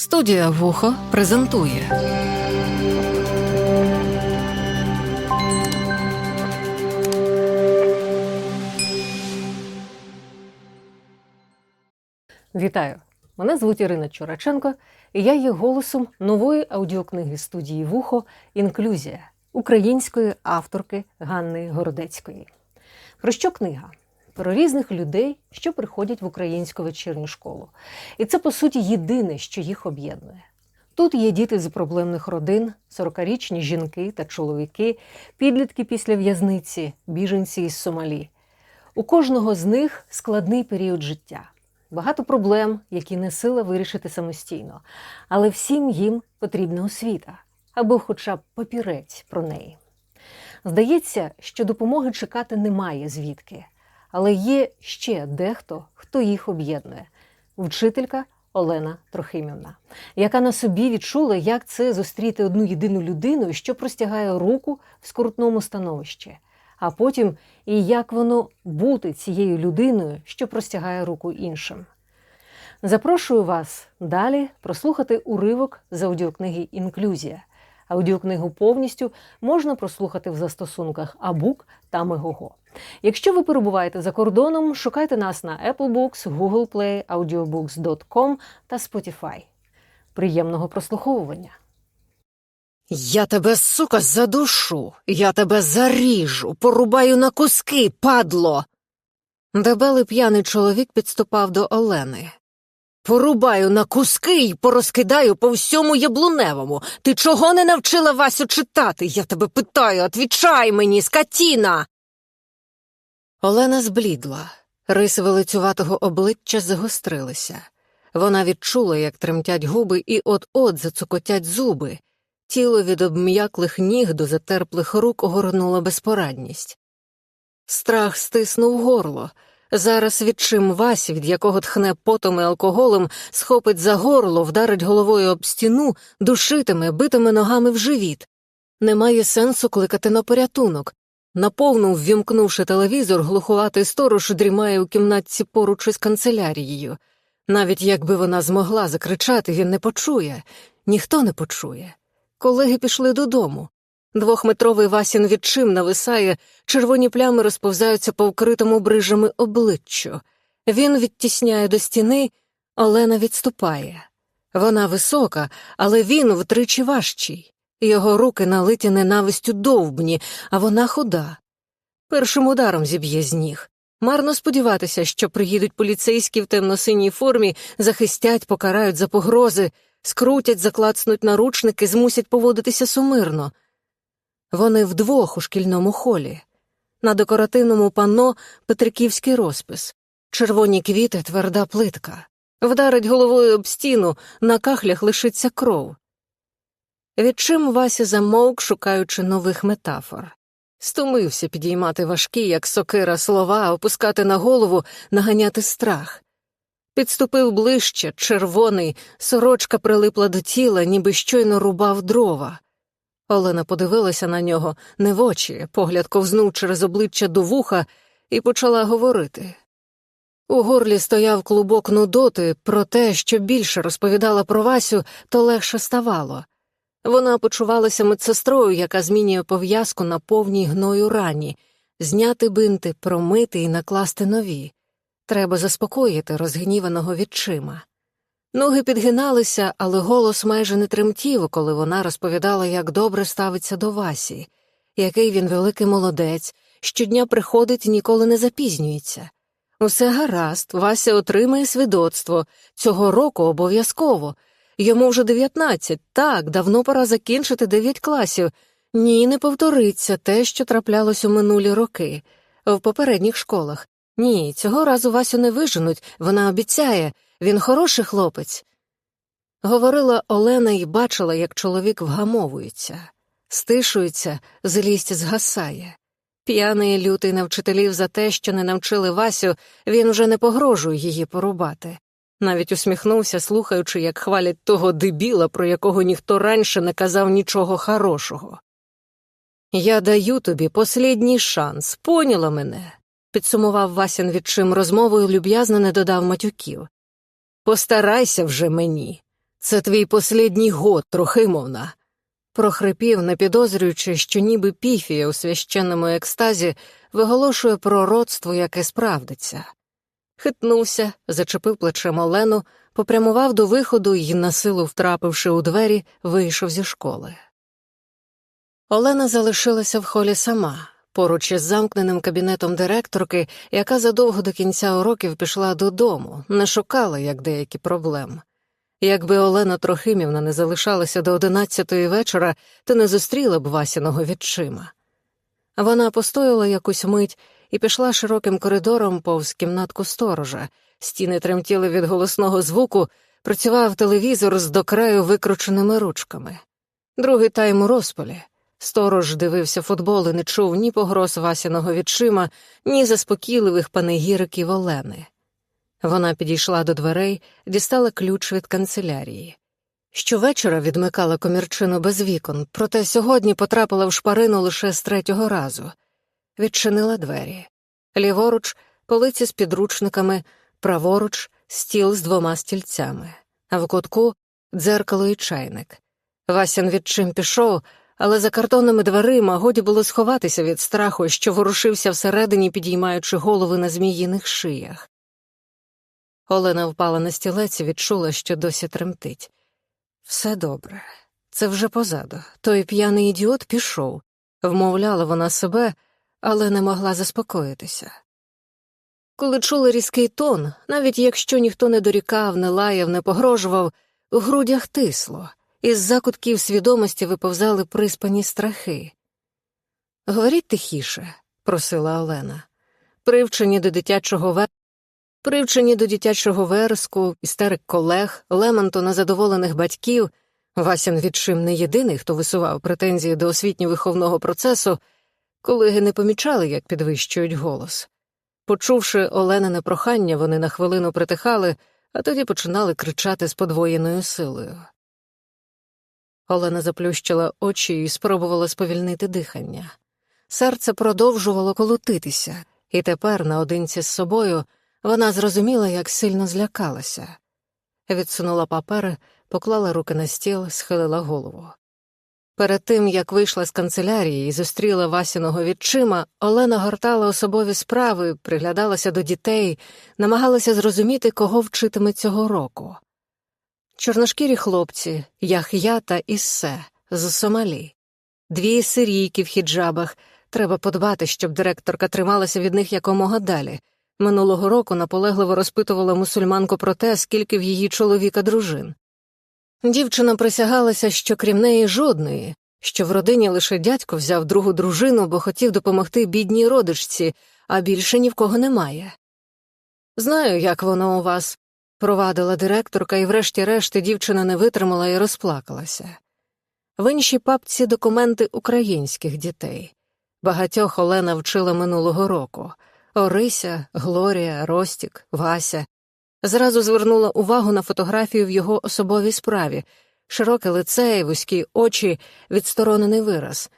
Студія Вухо презентує. Вітаю! Мене звуть Ірина Чураченко, і я є голосом нової аудіокниги студії Вухо Інклюзія української авторки Ганни Городецької. Про що книга? Про різних людей, що приходять в українську вечірню школу. І це, по суті, єдине, що їх об'єднує. Тут є діти з проблемних родин, 40-річні жінки та чоловіки, підлітки після в'язниці, біженці із Сомалі. У кожного з них складний період життя, багато проблем, які не сила вирішити самостійно, але всім їм потрібна освіта або хоча б папірець про неї. Здається, що допомоги чекати немає звідки, але є ще дехто, хто їх об'єднує вчителька Олена Трохимівна, яка на собі відчула, як це зустріти одну єдину людину, що простягає руку в скрутному становищі, а потім і як воно бути цією людиною, що простягає руку іншим. Запрошую вас далі прослухати уривок з аудіокниги Інклюзія. Аудіокнигу повністю можна прослухати в застосунках Абук та Мегого. Якщо ви перебуваєте за кордоном, шукайте нас на Apple Books, Google Play, audiobooks.com та Spotify. Приємного прослуховування! Я тебе, сука, задушу, я тебе заріжу, порубаю на куски, падло. Дебелий п'яний чоловік підступав до Олени. Порубаю на куски й порозкидаю по всьому яблуневому. Ти чого не навчила Васю читати? Я тебе питаю, отвічай мені, скотіна!» Олена зблідла. Риси велицюватого обличчя загострилися. Вона відчула, як тремтять губи, і от-от зацокотять зуби. Тіло від обм'яклих ніг до затерплих рук огорнула безпорадність. Страх стиснув горло. Зараз відчим Васі, від якого тхне потом і алкоголем, схопить за горло, вдарить головою об стіну, душитиме, битиме ногами в живіт. Немає сенсу кликати на порятунок. Наповну ввімкнувши телевізор, глухуватий сторож дрімає у кімнатці поруч із канцелярією. Навіть якби вона змогла закричати, він не почує, ніхто не почує. Колеги пішли додому. Двохметровий Васін відчим нависає, червоні плями розповзаються по вкритому брижами обличчю. Він відтісняє до стіни, Олена відступає. Вона висока, але він втричі важчий. Його руки налиті ненавистю довбні, а вона худа. Першим ударом зіб'є з ніг. Марно сподіватися, що приїдуть поліцейські в темно-синій формі, захистять, покарають за погрози, скрутять, заклацнуть наручники, змусять поводитися сумирно. Вони вдвох у шкільному холі. На декоративному панно петриківський розпис, червоні квіти, тверда плитка. Вдарить головою об стіну, на кахлях лишиться кров. Відчим Вася замовк, шукаючи нових метафор. Стомився підіймати важкі, як сокира, слова, опускати на голову, наганяти страх. Підступив ближче, червоний, сорочка прилипла до тіла, ніби щойно рубав дрова. Олена подивилася на нього не в очі, погляд ковзнув через обличчя до вуха і почала говорити. У горлі стояв клубок нудоти про те, що більше розповідала про Васю, то легше ставало. Вона почувалася медсестрою, яка змінює пов'язку на повній гною рані, зняти бинти, промити і накласти нові. Треба заспокоїти розгніваного відчима. Ноги підгиналися, але голос майже не тремтів, коли вона розповідала, як добре ставиться до Васі, який він великий молодець, щодня приходить і ніколи не запізнюється. Усе гаразд, Вася отримає свідоцтво цього року обов'язково. Йому вже дев'ятнадцять, так, давно пора закінчити дев'ять класів. Ні, не повториться те, що траплялось у минулі роки, в попередніх школах. Ні, цього разу Васю не виженуть, вона обіцяє, він хороший хлопець. Говорила Олена і бачила, як чоловік вгамовується, стишується, злість згасає. П'яний лютий на вчителів за те, що не навчили Васю, він уже не погрожує її порубати. Навіть усміхнувся, слухаючи, як хвалять того дебіла, про якого ніхто раніше не казав нічого хорошого. Я даю тобі послідній шанс, поняла мене, підсумував Васян відчим розмовою, люб'язно не додав матюків. Постарайся вже мені. Це твій послідній год, Трохимовна. Прохрипів, не підозрюючи, що ніби піфія у священному екстазі виголошує пророцтво, яке справдиться. Хитнувся, зачепив плечем Олену, попрямував до виходу і, насилу втрапивши у двері, вийшов зі школи. Олена залишилася в холі сама, поруч із замкненим кабінетом директорки, яка задовго до кінця уроків пішла додому, не шукала, як деякі проблем. Якби Олена Трохимівна не залишалася до одинадцятої вечора, то не зустріла б Васіного відчима. Вона постояла якусь мить і пішла широким коридором повз кімнатку сторожа. Стіни тремтіли від голосного звуку, працював телевізор з до краю викрученими ручками. Другий тайм у розпалі. Сторож дивився футбол і не чув ні погроз Васіного відчима, ні заспокійливих панегіриків Олени. Вона підійшла до дверей, дістала ключ від канцелярії. Щовечора відмикала комірчину без вікон, проте сьогодні потрапила в шпарину лише з третього разу. Відчинила двері. Ліворуч полиці з підручниками, праворуч стіл з двома стільцями, а в кутку дзеркало і чайник. Васян відчим пішов, але за картонними дверима годі було сховатися від страху, що ворушився всередині, підіймаючи голови на зміїних шиях. Олена впала на стілець і відчула, що досі тремтить. Все добре, це вже позаду. Той п'яний ідіот пішов, вмовляла вона себе, але не могла заспокоїтися. Коли чула різкий тон, навіть якщо ніхто не дорікав, не лаяв, не погрожував, у грудях тисло, із закутків свідомості виповзали приспані страхи. Говоріть тихіше, просила Олена. Привчені до дитячого ве... Привчені до дитячого вереску, істерик колег, лементу незадоволених батьків, Васян відчим не єдиний, хто висував претензії до освітньо-виховного процесу, колеги не помічали, як підвищують голос. Почувши Оленине прохання, вони на хвилину притихали, а тоді починали кричати з подвоєною силою. Олена заплющила очі і спробувала сповільнити дихання. Серце продовжувало колотитися, і тепер, наодинці з собою, вона зрозуміла, як сильно злякалася. Відсунула папери, поклала руки на стіл, схилила голову. Перед тим, як вийшла з канцелярії і зустріла Васіного відчима, Олена гортала особові справи, приглядалася до дітей, намагалася зрозуміти, кого вчитиме цього року. Чорношкірі хлопці, Ях'я та Іссе з Сомалі, дві сирійки в хіджабах. Треба подбати, щоб директорка трималася від них якомога далі. Минулого року наполегливо розпитувала мусульманку про те, скільки в її чоловіка дружин. Дівчина присягалася, що крім неї жодної, що в родині лише дядько взяв другу дружину, бо хотів допомогти бідній родичці, а більше ні в кого немає. Знаю, як воно у вас, провадила директорка, і врешті-решти дівчина не витримала і розплакалася. В іншій папці документи українських дітей. Багатьох Олена вчила минулого року Орися, Глорія, Ростік, Вася. Зразу звернула увагу на фотографію в його особовій справі широке лице, вузькі очі, відсторонений вираз.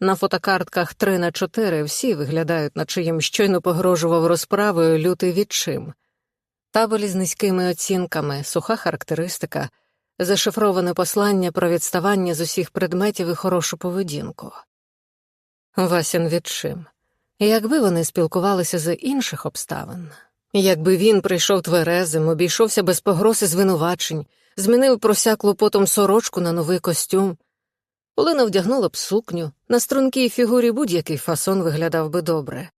На фотокартках 3 на 4 всі виглядають, наче їм щойно погрожував розправою лютий відчим. Табелі з низькими оцінками, суха характеристика, зашифроване послання про відставання з усіх предметів і хорошу поведінку. Васін відчим. Якби вони спілкувалися з інших обставин, якби він прийшов тверезим, обійшовся без погроз і звинувачень, змінив просяклу потом сорочку на новий костюм, Олена вдягнула б сукню, на стрункій фігурі будь-який фасон виглядав би добре.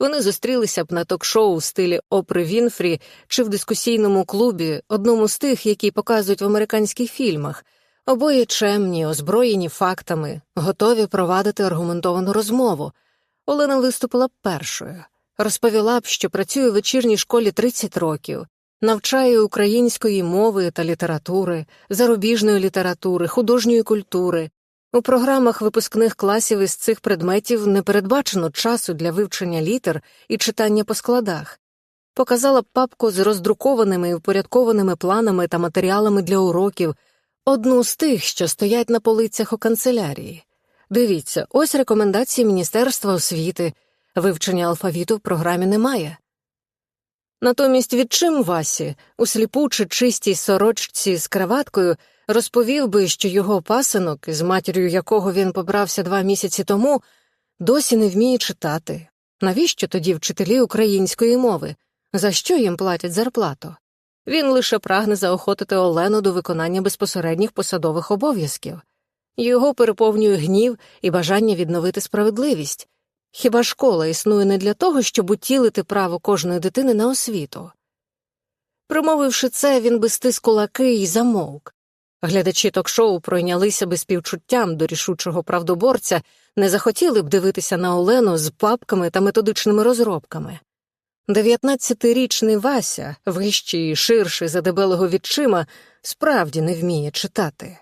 Вони зустрілися б на ток-шоу в стилі Опри Вінфрі чи в дискусійному клубі, одному з тих, які показують в американських фільмах, обоє чемні, озброєні фактами, готові провадити аргументовану розмову. Олена виступила першою, розповіла б, що працює в вечірній школі 30 років, навчає української мови та літератури, зарубіжної літератури, художньої культури. У програмах випускних класів із цих предметів не передбачено часу для вивчення літер і читання по складах. Показала б папку з роздрукованими і впорядкованими планами та матеріалами для уроків, одну з тих, що стоять на полицях у канцелярії. Дивіться, ось рекомендації Міністерства освіти. Вивчення алфавіту в програмі немає. Натомість відчим Васі, у сліпуче чистій сорочці з краваткою, розповів би, що його пасинок, із матір'ю якого він побрався два місяці тому, досі не вміє читати. Навіщо тоді вчителі української мови? За що їм платять зарплату? Він лише прагне заохотити Олену до виконання безпосередніх посадових обов'язків. Його переповнює гнів і бажання відновити справедливість. Хіба школа існує не для того, щоб утілити право кожної дитини на освіту? Промовивши це, він би стис кулаки і замовк. Глядачі ток-шоу пройнялися би співчуттям до рішучого правдоборця, не захотіли б дивитися на Олену з папками та методичними розробками. Дев'ятнадцятирічний Вася, вищий і ширший за дебелого відчима, справді не вміє читати.